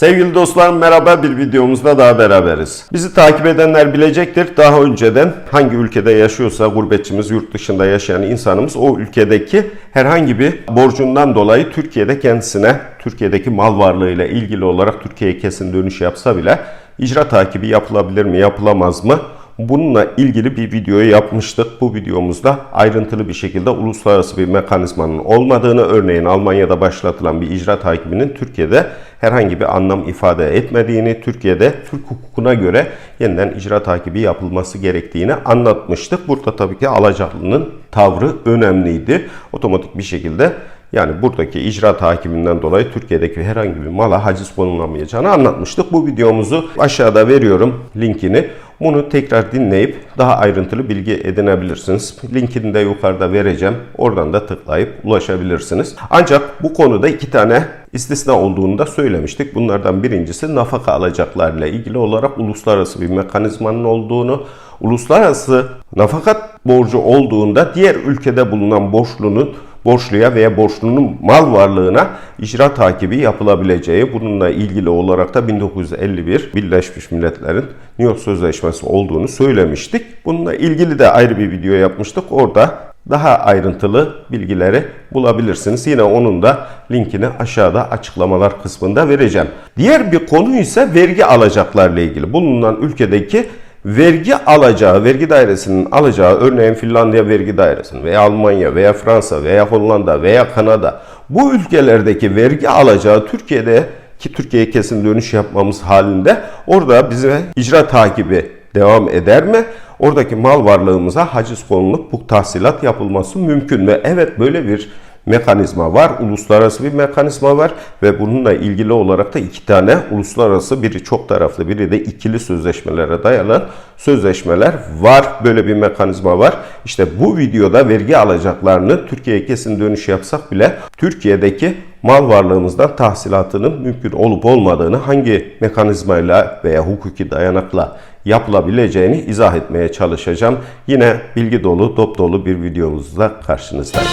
Sevgili dostlar merhaba bir videomuzda daha beraberiz. Bizi takip edenler bilecektir. Daha önceden hangi ülkede yaşıyorsa gurbetçimiz, yurt dışında yaşayan insanımız o ülkedeki herhangi bir borcundan dolayı Türkiye'de kendisine Türkiye'deki mal varlığıyla ilgili olarak Türkiye'ye kesin dönüş yapsa bile icra takibi yapılabilir mi, yapılamaz mı? Bununla ilgili bir videoyu yapmıştık. Bu videomuzda ayrıntılı bir şekilde uluslararası bir mekanizmanın olmadığını, örneğin Almanya'da başlatılan bir icra takibinin Türkiye'de herhangi bir anlam ifade etmediğini, Türkiye'de Türk hukukuna göre yeniden icra takibi yapılması gerektiğini anlatmıştık. Burada tabii ki alacaklının tavrı önemliydi. Otomatik bir şekilde yani buradaki icra takibinden dolayı Türkiye'deki herhangi bir mala haciz konulamayacağını anlatmıştık. Bu videomuzu aşağıda veriyorum linkini. Bunu tekrar dinleyip daha ayrıntılı bilgi edinebilirsiniz. Linkini de yukarıda vereceğim. Oradan da tıklayıp ulaşabilirsiniz. Ancak bu konuda iki tane istisna olduğunu da söylemiştik. Bunlardan birincisi nafaka alacaklarla ilgili olarak uluslararası bir mekanizmanın olduğunu, uluslararası nafakat borcu olduğunda diğer ülkede bulunan borçlunun borçluya veya borçlunun mal varlığına icra takibi yapılabileceği bununla ilgili olarak da 1951 Birleşmiş Milletler'in New York Sözleşmesi olduğunu söylemiştik. Bununla ilgili de ayrı bir video yapmıştık. Orada daha ayrıntılı bilgileri bulabilirsiniz. Yine onun da linkini aşağıda açıklamalar kısmında vereceğim. Diğer bir konu ise vergi alacaklarla ilgili. Bulunan ülkedeki vergi alacağı, vergi dairesinin alacağı örneğin Finlandiya vergi dairesinin veya Almanya veya Fransa veya Hollanda veya Kanada bu ülkelerdeki vergi alacağı Türkiye'de ki Türkiye'ye kesin dönüş yapmamız halinde orada bize icra takibi devam eder mi? Oradaki mal varlığımıza haciz konulup bu tahsilat yapılması mümkün mü? Evet böyle bir mekanizma var. Uluslararası bir mekanizma var ve bununla ilgili olarak da iki tane uluslararası biri çok taraflı biri de ikili sözleşmelere dayalı sözleşmeler var. Böyle bir mekanizma var. İşte bu videoda vergi alacaklarını Türkiye'ye kesin dönüş yapsak bile Türkiye'deki mal varlığımızdan tahsilatının mümkün olup olmadığını hangi mekanizmayla veya hukuki dayanakla yapılabileceğini izah etmeye çalışacağım. Yine bilgi dolu, dop dolu bir videomuzla karşınızdayım.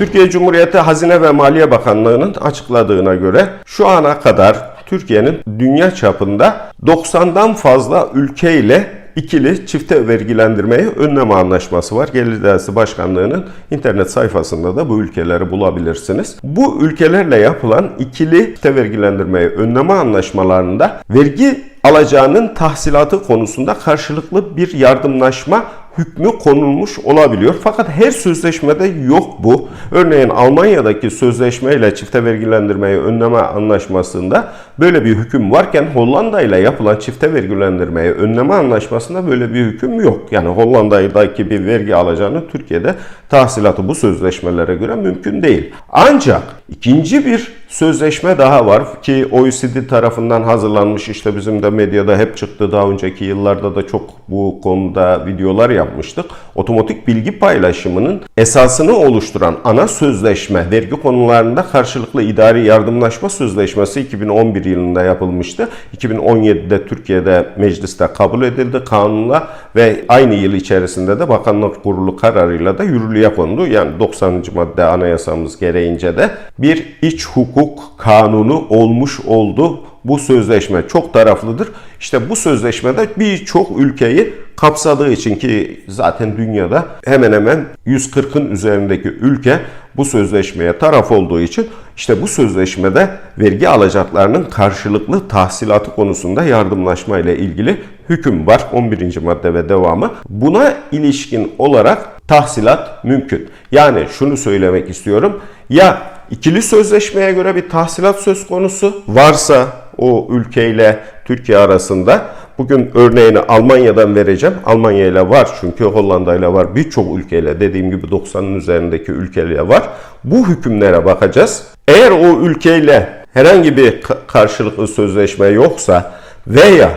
Türkiye Cumhuriyeti Hazine ve Maliye Bakanlığı'nın açıkladığına göre şu ana kadar Türkiye'nin dünya çapında 90'dan fazla ülkeyle ikili çifte vergilendirmeyi önleme anlaşması var. Gelir Dairesi Başkanlığı'nın internet sayfasında da bu ülkeleri bulabilirsiniz. Bu ülkelerle yapılan ikili çifte vergilendirmeyi önleme anlaşmalarında vergi alacağının tahsilatı konusunda karşılıklı bir yardımlaşma hükmü konulmuş olabiliyor. Fakat her sözleşmede yok bu. Örneğin Almanya'daki sözleşmeyle çifte vergilendirmeyi önleme anlaşmasında böyle bir hüküm varken Hollanda ile yapılan çifte vergilendirmeyi önleme anlaşmasında böyle bir hüküm yok. Yani Hollanda'daki bir vergi alacağını Türkiye'de tahsilatı bu sözleşmelere göre mümkün değil. Ancak ikinci bir sözleşme daha var ki OECD tarafından hazırlanmış işte bizim de medyada hep çıktı daha önceki yıllarda da çok bu konuda videolar yapmıştık. Otomatik bilgi paylaşımının esasını oluşturan ana sözleşme vergi konularında karşılıklı idari yardımlaşma sözleşmesi 2011 yılında yapılmıştı. 2017'de Türkiye'de mecliste kabul edildi kanunla ve aynı yıl içerisinde de Bakanlar Kurulu kararıyla da yürürlüğe kondu. Yani 90. madde anayasamız gereğince de bir iç hukuk kanunu olmuş oldu. Bu sözleşme çok taraflıdır. İşte bu sözleşmede birçok ülkeyi kapsadığı için ki zaten dünyada hemen hemen 140'ın üzerindeki ülke bu sözleşmeye taraf olduğu için işte bu sözleşmede vergi alacaklarının karşılıklı tahsilatı konusunda yardımlaşma ile ilgili hüküm var. 11. madde ve devamı. Buna ilişkin olarak tahsilat mümkün. Yani şunu söylemek istiyorum. Ya ikili sözleşmeye göre bir tahsilat söz konusu varsa o ülkeyle Türkiye arasında Bugün örneğini Almanya'dan vereceğim. Almanya ile var çünkü Hollanda ile var. Birçok ülkeyle dediğim gibi 90'ın üzerindeki ülkeyle var. Bu hükümlere bakacağız. Eğer o ülkeyle herhangi bir karşılıklı sözleşme yoksa veya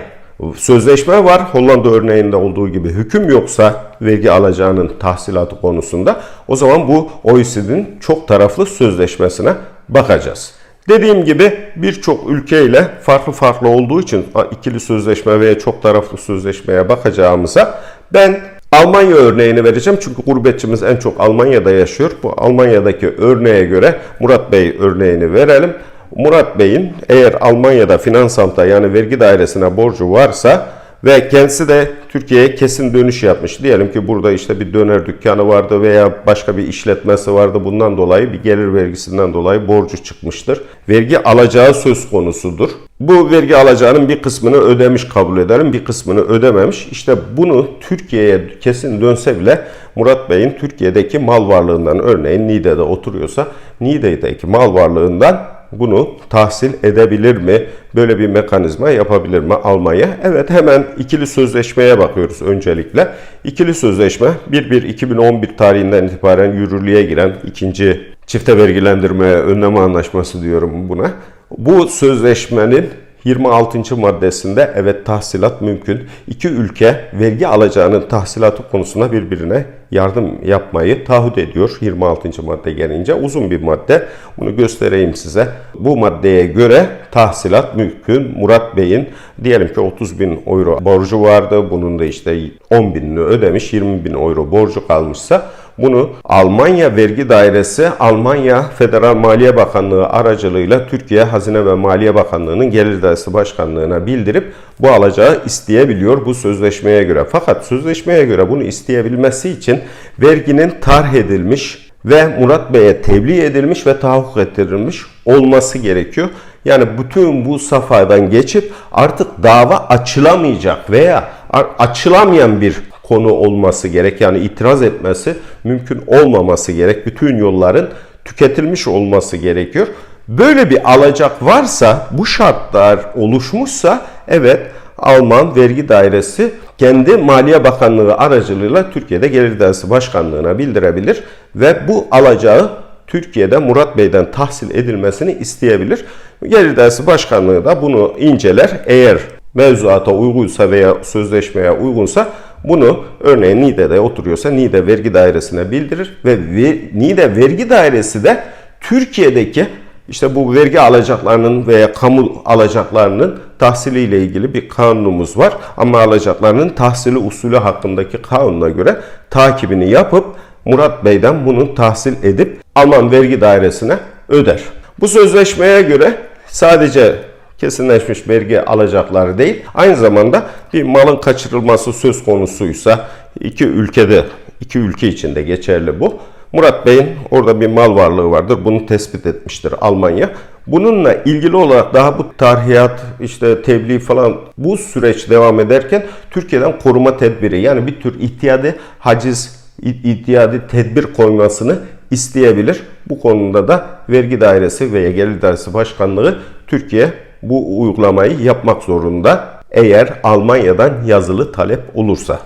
sözleşme var Hollanda örneğinde olduğu gibi hüküm yoksa vergi alacağının tahsilatı konusunda o zaman bu OECD'nin çok taraflı sözleşmesine bakacağız. Dediğim gibi birçok ülkeyle farklı farklı olduğu için ikili sözleşme veya çok taraflı sözleşmeye bakacağımıza ben Almanya örneğini vereceğim çünkü gurbetçimiz en çok Almanya'da yaşıyor. Bu Almanya'daki örneğe göre Murat Bey örneğini verelim. Murat Bey'in eğer Almanya'da finansamta yani vergi dairesine borcu varsa ve kendisi de Türkiye'ye kesin dönüş yapmış. Diyelim ki burada işte bir döner dükkanı vardı veya başka bir işletmesi vardı. Bundan dolayı bir gelir vergisinden dolayı borcu çıkmıştır. Vergi alacağı söz konusudur. Bu vergi alacağının bir kısmını ödemiş kabul ederim, bir kısmını ödememiş. İşte bunu Türkiye'ye kesin dönse bile Murat Bey'in Türkiye'deki mal varlığından örneğin Niğde'de oturuyorsa Niğde'deki mal varlığından bunu tahsil edebilir mi? Böyle bir mekanizma yapabilir mi Almanya? Evet hemen ikili sözleşmeye bakıyoruz öncelikle. İkili sözleşme 1-1-2011 tarihinden itibaren yürürlüğe giren ikinci çifte vergilendirme önleme anlaşması diyorum buna. Bu sözleşmenin 26. maddesinde evet tahsilat mümkün. İki ülke vergi alacağının tahsilatı konusunda birbirine yardım yapmayı taahhüt ediyor 26. madde gelince. Uzun bir madde. Bunu göstereyim size. Bu maddeye göre tahsilat mümkün. Murat Bey'in diyelim ki 30 bin euro borcu vardı. Bunun da işte 10 binini ödemiş. 20 bin euro borcu kalmışsa bunu Almanya Vergi Dairesi Almanya Federal Maliye Bakanlığı aracılığıyla Türkiye Hazine ve Maliye Bakanlığı'nın Gelir Dairesi Başkanlığı'na bildirip bu alacağı isteyebiliyor bu sözleşmeye göre. Fakat sözleşmeye göre bunu isteyebilmesi için verginin tarh edilmiş ve Murat Bey'e tebliğ edilmiş ve tahakkuk ettirilmiş olması gerekiyor. Yani bütün bu safhadan geçip artık dava açılamayacak veya açılamayan bir konu olması gerek. Yani itiraz etmesi mümkün olmaması gerek. Bütün yolların tüketilmiş olması gerekiyor. Böyle bir alacak varsa, bu şartlar oluşmuşsa evet Alman Vergi Dairesi kendi Maliye Bakanlığı aracılığıyla Türkiye'de Gelir Dairesi Başkanlığı'na bildirebilir ve bu alacağı Türkiye'de Murat Bey'den tahsil edilmesini isteyebilir. Gelir Dairesi Başkanlığı da bunu inceler. Eğer mevzuata uygunsa veya sözleşmeye uygunsa bunu örneğin Niğde'de oturuyorsa Niğde Vergi Dairesi'ne bildirir ve Niğde Vergi Dairesi de Türkiye'deki işte bu vergi alacaklarının veya kamu alacaklarının tahsiliyle ilgili bir kanunumuz var. Ama alacaklarının tahsili usulü hakkındaki kanuna göre takibini yapıp Murat Bey'den bunu tahsil edip Alman vergi dairesine öder. Bu sözleşmeye göre sadece kesinleşmiş vergi alacakları değil, aynı zamanda bir malın kaçırılması söz konusuysa iki ülkede, iki ülke içinde geçerli bu. Murat Bey'in orada bir mal varlığı vardır. Bunu tespit etmiştir Almanya. Bununla ilgili olarak daha bu tarihiyat, işte tebliğ falan bu süreç devam ederken Türkiye'den koruma tedbiri yani bir tür ihtiyadi haciz, ihtiyadi tedbir koymasını isteyebilir. Bu konuda da vergi dairesi veya gelir dairesi başkanlığı Türkiye bu uygulamayı yapmak zorunda eğer Almanya'dan yazılı talep olursa.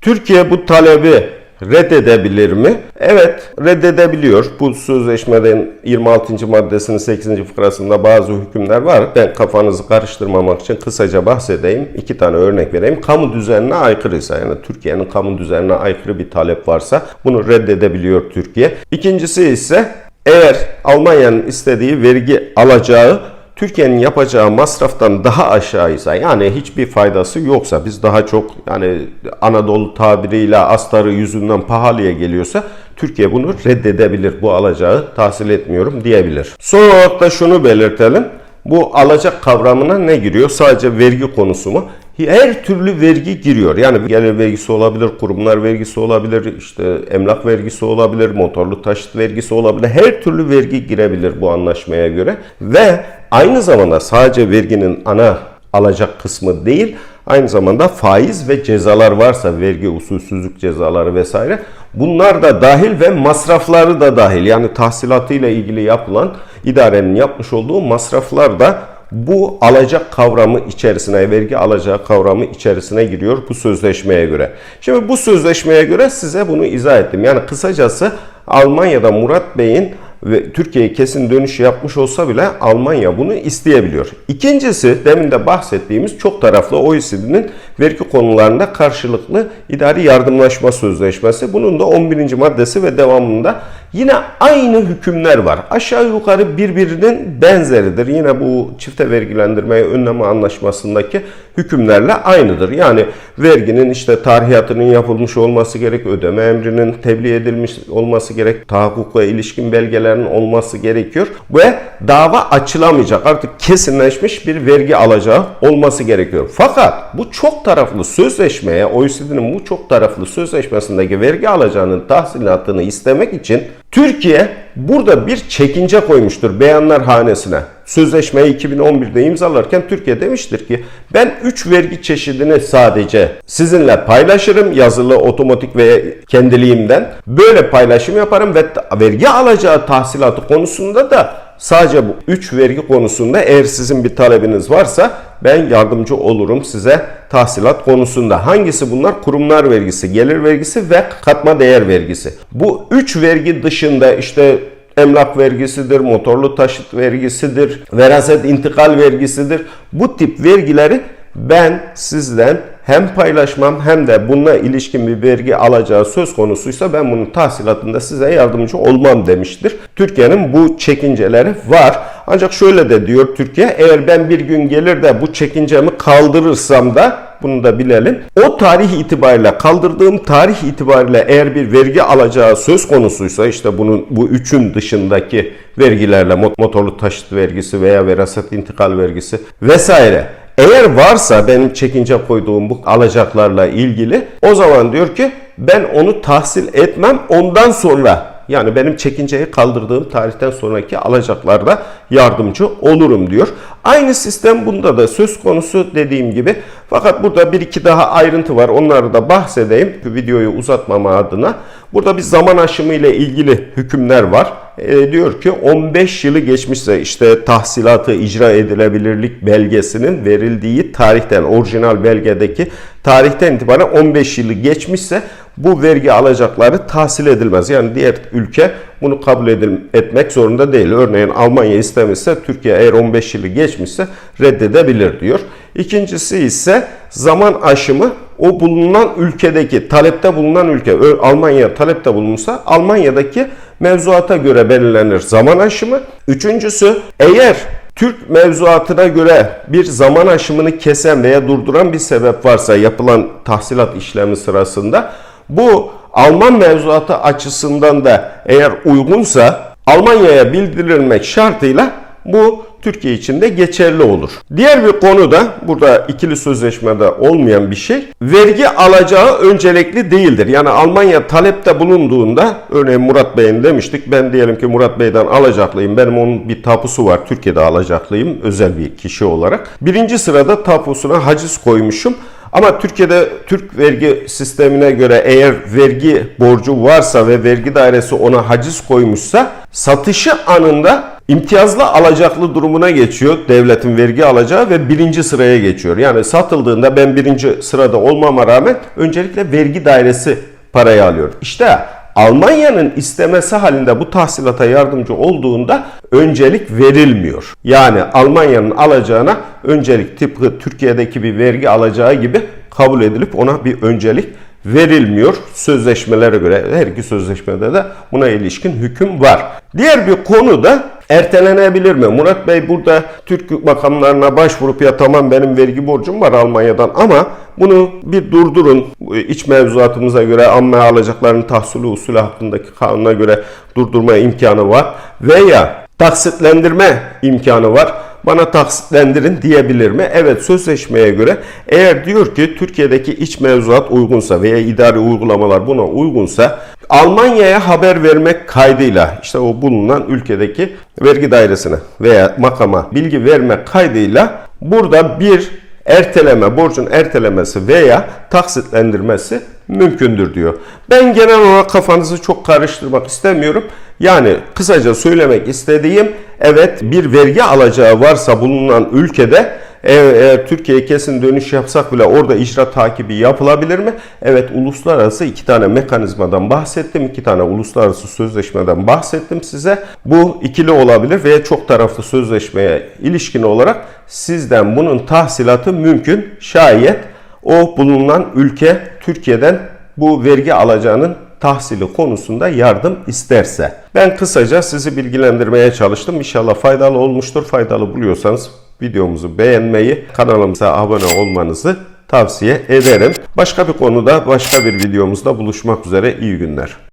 Türkiye bu talebi reddedebilir mi? Evet reddedebiliyor. Bu sözleşmeden 26. maddesinin 8. fıkrasında bazı hükümler var. Ben kafanızı karıştırmamak için kısaca bahsedeyim. İki tane örnek vereyim. Kamu düzenine aykırıysa yani Türkiye'nin kamu düzenine aykırı bir talep varsa bunu reddedebiliyor Türkiye. İkincisi ise eğer Almanya'nın istediği vergi alacağı Türkiye'nin yapacağı masraftan daha aşağıysa yani hiçbir faydası yoksa biz daha çok yani Anadolu tabiriyle astarı yüzünden pahalıya geliyorsa Türkiye bunu reddedebilir. Bu alacağı tahsil etmiyorum diyebilir. Son olarak da şunu belirtelim. Bu alacak kavramına ne giriyor? Sadece vergi konusu mu? Her türlü vergi giriyor. Yani gelir vergisi olabilir, kurumlar vergisi olabilir, işte emlak vergisi olabilir, motorlu taşıt vergisi olabilir. Her türlü vergi girebilir bu anlaşmaya göre. Ve aynı zamanda sadece verginin ana alacak kısmı değil, aynı zamanda faiz ve cezalar varsa vergi usulsüzlük cezaları vesaire bunlar da dahil ve masrafları da dahil. Yani tahsilatıyla ilgili yapılan idarenin yapmış olduğu masraflar da bu alacak kavramı içerisine, vergi alacağı kavramı içerisine giriyor bu sözleşmeye göre. Şimdi bu sözleşmeye göre size bunu izah ettim. Yani kısacası Almanya'da Murat Bey'in ve Türkiye'ye kesin dönüş yapmış olsa bile Almanya bunu isteyebiliyor. İkincisi demin de bahsettiğimiz çok taraflı OECD'nin vergi konularında karşılıklı idari yardımlaşma sözleşmesi. Bunun da 11. maddesi ve devamında yine aynı hükümler var. Aşağı yukarı birbirinin benzeridir. Yine bu çifte vergilendirmeye önleme anlaşmasındaki hükümlerle aynıdır. Yani verginin işte tarihiyatının yapılmış olması gerek, ödeme emrinin tebliğ edilmiş olması gerek, tahakkukla ilişkin belgelerin olması gerekiyor ve dava açılamayacak artık kesinleşmiş bir vergi alacağı olması gerekiyor. Fakat bu çok taraflı sözleşmeye, OECD'nin bu çok taraflı sözleşmesindeki vergi alacağının tahsilatını istemek için Türkiye burada bir çekince koymuştur beyanlar hanesine. Sözleşmeyi 2011'de imzalarken Türkiye demiştir ki ben 3 vergi çeşidini sadece sizinle paylaşırım yazılı, otomatik ve kendiliğimden. Böyle paylaşım yaparım ve vergi alacağı tahsilatı konusunda da sadece bu 3 vergi konusunda eğer sizin bir talebiniz varsa ben yardımcı olurum size tahsilat konusunda. Hangisi bunlar? Kurumlar vergisi, gelir vergisi ve katma değer vergisi. Bu 3 vergi dışında işte emlak vergisidir, motorlu taşıt vergisidir, veraset intikal vergisidir. Bu tip vergileri ben sizden hem paylaşmam hem de bununla ilişkin bir vergi alacağı söz konusuysa ben bunun tahsilatında size yardımcı olmam demiştir. Türkiye'nin bu çekinceleri var. Ancak şöyle de diyor Türkiye eğer ben bir gün gelir de bu çekincemi kaldırırsam da bunu da bilelim. O tarih itibariyle kaldırdığım tarih itibariyle eğer bir vergi alacağı söz konusuysa işte bunun bu üçün dışındaki vergilerle motorlu taşıt vergisi veya veraset intikal vergisi vesaire eğer varsa benim çekince koyduğum bu alacaklarla ilgili o zaman diyor ki ben onu tahsil etmem ondan sonra yani benim çekinceyi kaldırdığım tarihten sonraki alacaklarda yardımcı olurum diyor. Aynı sistem bunda da söz konusu dediğim gibi. Fakat burada bir iki daha ayrıntı var. Onları da bahsedeyim. Videoyu uzatmama adına. Burada bir zaman aşımı ile ilgili hükümler var. E, diyor ki 15 yılı geçmişse işte tahsilatı icra edilebilirlik belgesinin verildiği tarihten orijinal belgedeki tarihten itibaren 15 yılı geçmişse bu vergi alacakları tahsil edilmez. Yani diğer ülke bunu kabul etmek zorunda değil. Örneğin Almanya istemişse Türkiye eğer 15 yılı geçmişse reddedebilir diyor. İkincisi ise zaman aşımı o bulunan ülkedeki talepte bulunan ülke Almanya talepte bulunursa Almanya'daki mevzuata göre belirlenir zaman aşımı. Üçüncüsü eğer Türk mevzuatına göre bir zaman aşımını kesen veya durduran bir sebep varsa yapılan tahsilat işlemi sırasında bu Alman mevzuatı açısından da eğer uygunsa Almanya'ya bildirilmek şartıyla bu Türkiye için de geçerli olur. Diğer bir konu da burada ikili sözleşmede olmayan bir şey. Vergi alacağı öncelikli değildir. Yani Almanya talepte bulunduğunda örneğin Murat Bey'in demiştik ben diyelim ki Murat Bey'den alacaklıyım. Benim onun bir tapusu var. Türkiye'de alacaklıyım özel bir kişi olarak. Birinci sırada tapusuna haciz koymuşum. Ama Türkiye'de Türk vergi sistemine göre eğer vergi borcu varsa ve vergi dairesi ona haciz koymuşsa satışı anında imtiyazlı alacaklı durumuna geçiyor devletin vergi alacağı ve birinci sıraya geçiyor. Yani satıldığında ben birinci sırada olmama rağmen öncelikle vergi dairesi parayı alıyor. İşte Almanya'nın istemesi halinde bu tahsilata yardımcı olduğunda öncelik verilmiyor. Yani Almanya'nın alacağına öncelik tıpkı Türkiye'deki bir vergi alacağı gibi kabul edilip ona bir öncelik verilmiyor. Sözleşmelere göre her iki sözleşmede de buna ilişkin hüküm var. Diğer bir konu da ertelenebilir mi? Murat Bey burada Türk makamlarına başvurup ya tamam benim vergi borcum var Almanya'dan ama bunu bir durdurun. İç mevzuatımıza göre amme alacaklarının tahsili usulü hakkındaki kanuna göre durdurma imkanı var. Veya taksitlendirme imkanı var bana taksitlendirin diyebilir mi? Evet sözleşmeye göre eğer diyor ki Türkiye'deki iç mevzuat uygunsa veya idari uygulamalar buna uygunsa Almanya'ya haber vermek kaydıyla işte o bulunan ülkedeki vergi dairesine veya makama bilgi vermek kaydıyla burada bir erteleme, borcun ertelemesi veya taksitlendirmesi mümkündür diyor. Ben genel olarak kafanızı çok karıştırmak istemiyorum. Yani kısaca söylemek istediğim evet bir vergi alacağı varsa bulunan ülkede eğer, eğer Türkiye'ye kesin dönüş yapsak bile orada icra takibi yapılabilir mi? Evet uluslararası iki tane mekanizmadan bahsettim. iki tane uluslararası sözleşmeden bahsettim size. Bu ikili olabilir veya çok taraflı sözleşmeye ilişkin olarak sizden bunun tahsilatı mümkün. Şayet o bulunan ülke Türkiye'den bu vergi alacağının tahsili konusunda yardım isterse. Ben kısaca sizi bilgilendirmeye çalıştım. İnşallah faydalı olmuştur. Faydalı buluyorsanız videomuzu beğenmeyi, kanalımıza abone olmanızı tavsiye ederim. Başka bir konuda, başka bir videomuzda buluşmak üzere. İyi günler.